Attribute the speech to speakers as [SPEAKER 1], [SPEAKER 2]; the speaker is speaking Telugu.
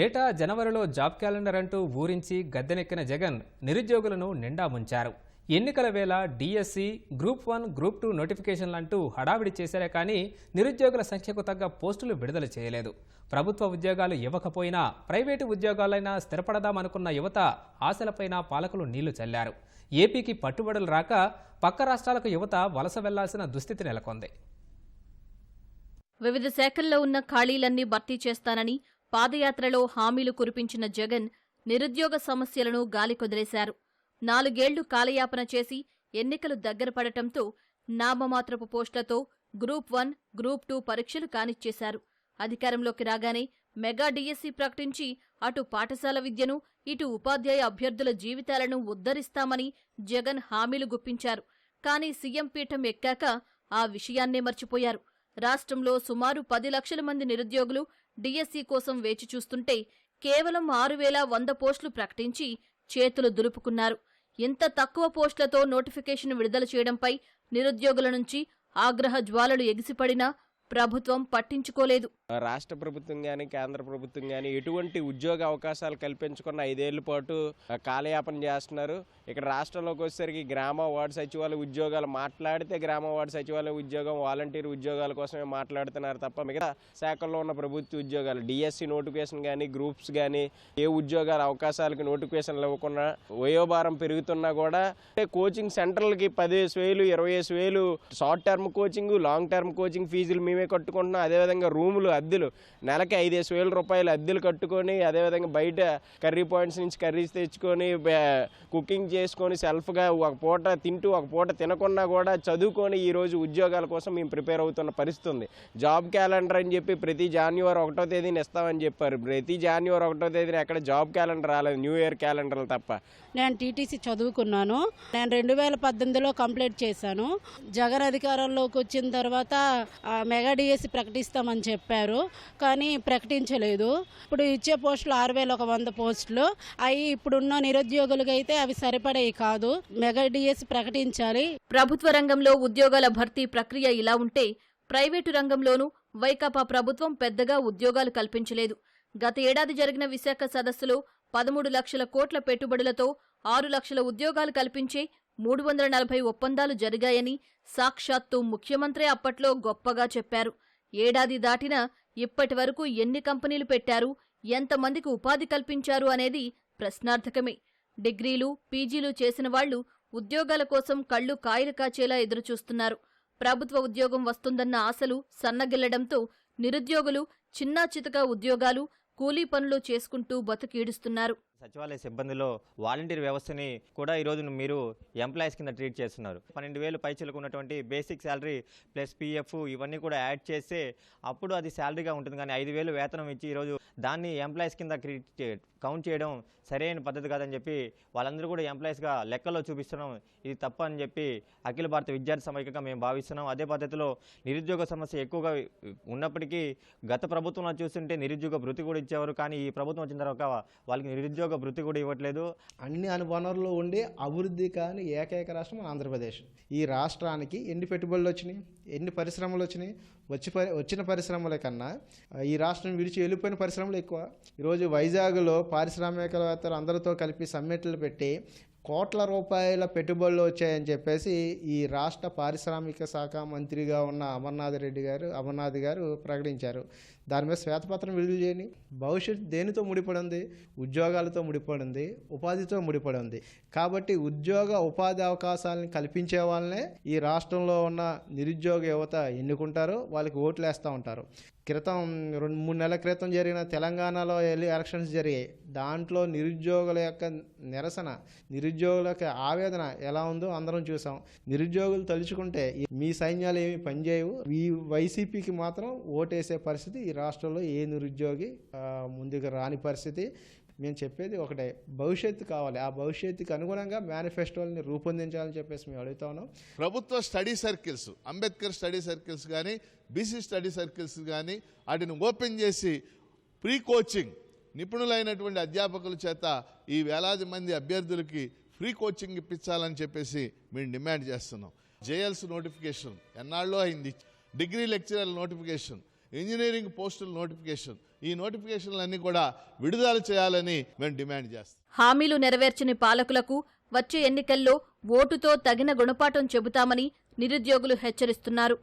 [SPEAKER 1] ఏటా జనవరిలో జాబ్ క్యాలెండర్ అంటూ ఊరించి గద్దెనెక్కిన జగన్ నిరుద్యోగులను నిండా ముంచారు. ఎన్నికల వేళ DSC group one group two నోటిఫికేషన్లు అంటూ హడావిడి చేశారే కానీ నిరుద్యోగుల సంఖ్యకు తగ్గ పోస్టులు విడుదల చేయలేదు. ప్రభుత్వ ఉద్యోగాలు ఇవ్వకపోయినా ప్రైవేటు ఉద్యోగాలైనా స్థిరపడదామనుకున్న యువత ఆశలపైన పాలకులు నీళ్ళు చల్లారు. ఏపీకి పట్టుబడులు రాక పక్క రాష్ట్రాలకు యువత వలస వెళ్ళాల్సిన దుస్థితి నెలకొంది.
[SPEAKER 2] వివిధ శాఖల్లో ఉన్న ఖాళీలన్నీ భర్తీ చేస్తానని పాదయాత్రలో హామీలు కురిపించిన జగన్ నిరుద్యోగ సమస్యలను గాలికొదిలేశారు నాలుగేళ్ళు కాలయాపన చేసి ఎన్నికలు దగ్గర పడటంతో నామమాత్రపు పోస్టులతో గ్రూప్ వన్ గ్రూప్ టూ పరీక్షలు కానిచ్చేశారు. అధికారంలోకి రాగానే మెగా డీఎస్సీ ప్రకటించి అటు పాఠశాల విద్యను ఇటు ఉపాధ్యాయ అభ్యర్థుల జీవితాలను ఉద్ధరిస్తామని జగన్ హామీలు గుప్పించారు. కానీ సీఎం పీఠం ఎక్కాక ఆ విషయాన్నే మర్చిపోయారు. రాష్ట్రంలో సుమారు పది లక్షల మంది నిరుద్యోగులు డిఎస్సి కోసం వేచి చూస్తుంటే కేవలం ఆరు వేల వంద పోస్టులు ప్రకటించి చేతులు దులుపుకున్నారు. ఇంత తక్కువ పోస్టులతో నోటిఫికేషన్ విడుదల చేయడంపై నిరుద్యోగుల నుంచి ఆగ్రహ జ్వాలలు ఎగిసిపడినా ప్రభుత్వం పట్టించుకోలేదు.
[SPEAKER 3] రాష్ట్ర ప్రభుత్వం కానీ కేంద్ర ప్రభుత్వం కానీ ఎటువంటి ఉద్యోగ అవకాశాలు కల్పించుకున్న ఐదేళ్ళ పాటు కాలయాపన చేస్తున్నారు. ఇక్కడ రాష్ట్రంలోకి వచ్చేసరికి గ్రామ వార్డు సచివాలయ ఉద్యోగాలు మాట్లాడితే గ్రామ వార్డు సచివాలయ ఉద్యోగం వాలంటీర్ ఉద్యోగాల కోసమే మాట్లాడుతున్నారు తప్ప మిగతా శాఖల్లో ఉన్న ప్రభుత్వ ఉద్యోగాలు డిఎస్సి నోటిఫికేషన్ కానీ గ్రూప్స్ కానీ ఏ ఉద్యోగాల అవకాశాలకు నోటిఫికేషన్లు ఇవ్వకుండా వయోభారం పెరుగుతున్నా కూడా అంటే కోచింగ్ సెంటర్లకి పదిహేను వేలు ఇరవై వేలు short term coaching long term coaching ఫీజులు మేమే కట్టుకుంటున్నాం. అదేవిధంగా రూములు అద్దెలు. నెలకి ఐదేసి వేల రూపాయలు అద్దెలు కట్టుకొని అదేవిధంగా బయట కర్రీ పాయింట్స్ నుంచి కర్రీస్ తెచ్చుకొని కుకింగ్ చేసుకొని సెల్ఫ్గా ఒక పూట తింటూ ఒక పూట తినకుండా కూడా చదువుకొని ఈరోజు ఉద్యోగాల కోసం మేము ప్రిపేర్ అవుతున్న పరిస్థితి ఉంది జాబ్ క్యాలెండర్ అని చెప్పి ప్రతి జాన్యువరి ఒకటో తేదీని ఇస్తామని చెప్పారు. ప్రతి జాన్యువరి ఒకటో తేదీన ఎక్కడ జాబ్ క్యాలెండర్ రాలేదు. న్యూ ఇయర్ క్యాలెండర్లు తప్ప.
[SPEAKER 4] నేను టీటీసీ చదువుకున్నాను. నేను రెండు వేల పద్దెనిమిదిలో కంప్లీట్ చేశాను. జగన్ అధికారంలోకి వచ్చిన తర్వాత ఆమె మెగా డిఎస్సి ప్రకటిస్తామని చెప్పారు కానీ ప్రకటించలేదు. ఇప్పుడు ఇచ్చే పోస్టులు ఆరు వేల ఒక వంద పోస్టులు. అవి ఇప్పుడున్న నిరుద్యోగులకి అయితే అవి సరిపడేవి కాదు. మెగా డిఎస్సి ప్రకటించాలి.
[SPEAKER 2] ప్రభుత్వ రంగంలో ఉద్యోగాల భర్తీ ప్రక్రియ ఇలా ఉంటే ప్రైవేటు రంగంలోనూ వైకాపా ప్రభుత్వం పెద్దగా ఉద్యోగాలు కల్పించలేదు. గత ఏడాది జరిగిన విశాఖ సదస్సులో పదమూడు లక్షల కోట్ల పెట్టుబడులతో ఆరు లక్షల ఉద్యోగాలు కల్పించే మూడు వందల నలభై ఒప్పందాలు జరిగాయని సాక్షాత్తు ముఖ్యమంత్రి అప్పట్లో గొప్పగా చెప్పారు. ఏడాది దాటినా ఇప్పటి వరకు ఎన్ని కంపెనీలు పెట్టారు ఎంతమందికి ఉపాధి కల్పించారు అనేది ప్రశ్నార్థకమే. డిగ్రీలు పీజీలు చేసిన వాళ్ళు ఉద్యోగాల కోసం కళ్ళు కాయలు కాచేలా ఎదురుచూస్తున్నారు. ప్రభుత్వ ఉద్యోగం వస్తుందన్న ఆశలు సన్నగిల్లడంతో నిరుద్యోగులు చిన్నా చితక ఉద్యోగాలు కూలీ పనులు చేసుకుంటూ బతుకీడుస్తున్నారు.
[SPEAKER 5] సచివాలయ సిబ్బందిలో వాలంటీర్ వ్యవస్థని కూడా ఈరోజు మీరు ఎంప్లాయీస్ కింద ట్రీట్ చేస్తున్నారు. పన్నెండు వేలు పైచలకు ఉన్నటువంటి బేసిక్ శాలరీ ప్లస్ పీఎఫ్ ఇవన్నీ కూడా యాడ్ చేస్తే అప్పుడు అది శాలరీగా ఉంటుంది. కానీ ఐదు వేలు వేతనం ఇచ్చి ఈరోజు దాన్ని ఎంప్లాయీస్ కింద కౌంట్ చేయడం సరైన పద్ధతి కాదని చెప్పి వాళ్ళందరూ కూడా ఎంప్లాయీస్గా లెక్కల్లో చూపిస్తున్నాం. ఇది తప్ప అని చెప్పి అఖిల భారత విద్యార్థి సమైక్యగా మేము భావిస్తున్నాం. అదే పద్ధతిలో నిరుద్యోగ సమస్య ఎక్కువగా ఉన్నప్పటికీ గత ప్రభుత్వంలో చూస్తుంటే నిరుద్యోగ భృతి కూడా ఇచ్చేవారు. కానీ ఈ ప్రభుత్వం వచ్చిన తర్వాత వాళ్ళకి నిరుద్యోగ భృతి కూడా ఇవ్వట్లేదు.
[SPEAKER 6] అన్ని అనువనరులు ఉండి అభివృద్ధి కాని ఏకైక రాష్ట్రం మన ఆంధ్రప్రదేశ్. ఈ రాష్ట్రానికి ఎన్ని పెట్టుబడులు వచ్చినాయి? ఎన్ని పరిశ్రమలు వచ్చినాయి? వచ్చి పరి వచ్చిన పరిశ్రమల కన్నా ఈ రాష్ట్రం విడిచి వెళ్ళిపోయిన పరిశ్రమలు ఎక్కువ. ఈరోజు వైజాగ్లో పారిశ్రామికవేత్తలు అందరితో కలిపి సమ్మిట్లు పెట్టి కోట్ల రూపాయల పెట్టుబడులు వచ్చాయని చెప్పేసి ఈ రాష్ట్ర పారిశ్రామిక శాఖ మంత్రిగా ఉన్న అమర్నాథ్ రెడ్డి గారు అమర్నాథ్ గారు ప్రకటించారు. దాని మీద శ్వేతపత్రం విడుదల చేయని భవిష్యత్ దేనితో ముడిపడింది? ఉద్యోగాలతో ముడిపడింది ఉపాధితో ముడిపడింది. కాబట్టి ఉద్యోగ ఉపాధి అవకాశాలను కల్పించే వాళ్ళనే ఈ రాష్ట్రంలో ఉన్న నిరుద్యోగ యువత ఎన్నుకుంటారు వాళ్ళకి ఓట్లు వేస్తూ ఉంటారు. క్రితం రెండు మూడు నెలల క్రితం జరిగిన తెలంగాణలో వెళ్ళి ఎలక్షన్స్ జరిగాయి. దాంట్లో నిరుద్యోగుల యొక్క నిరసన నిరుద్యోగుల యొక్క ఆవేదన ఎలా ఉందో అందరం చూసాం. నిరుద్యోగులు తలుచుకుంటే మీ సైన్యాలు ఏమి పనిచేయవు. ఈ వైసీపీకి మాత్రం ఓటేసే పరిస్థితి ఈ రాష్ట్రంలో ఏ నిరుద్యోగి ముందుకు రాని పరిస్థితి. మేము చెప్పేది ఒకటే భవిష్యత్తు కావాలి. ఆ భవిష్యత్తుకి అనుగుణంగా మేనిఫెస్టోల్ని రూపొందించాలని చెప్పేసి మేము అడుగుతా ఉన్నాం.
[SPEAKER 7] ప్రభుత్వ study circles Ambedkar study circles కానీ బీసీ స్టడీ సర్కిల్స్ కానీ వాటిని ఓపెన్ చేసి ప్రీ కోచింగ్ నిపుణులైనటువంటి అధ్యాపకుల చేత ఈ వేలాది మంది అభ్యర్థులకి ఫ్రీ కోచింగ్ ఇప్పించాలని చెప్పేసి మేము డిమాండ్ చేస్తున్నాం. జేఎల్స్ నోటిఫికేషన్ ఎన్నాళ్ళో అయింది. డిగ్రీ లెక్చరర్ నోటిఫికేషన్ ఇంజనీరింగ్ పోస్టుల నోటిఫికేషన్. ఈ నోటిఫికేషన్లన్నీ కూడా విడుదల చేయాలని మేము డిమాండ్ చేస్తాం.
[SPEAKER 2] హామీలు నెరవేర్చని పాలకులకు వచ్చే ఎన్నికల్లో ఓటుతో తగిన గుణపాఠం చెబుతామని నిరుద్యోగులు హెచ్చరిస్తున్నారు.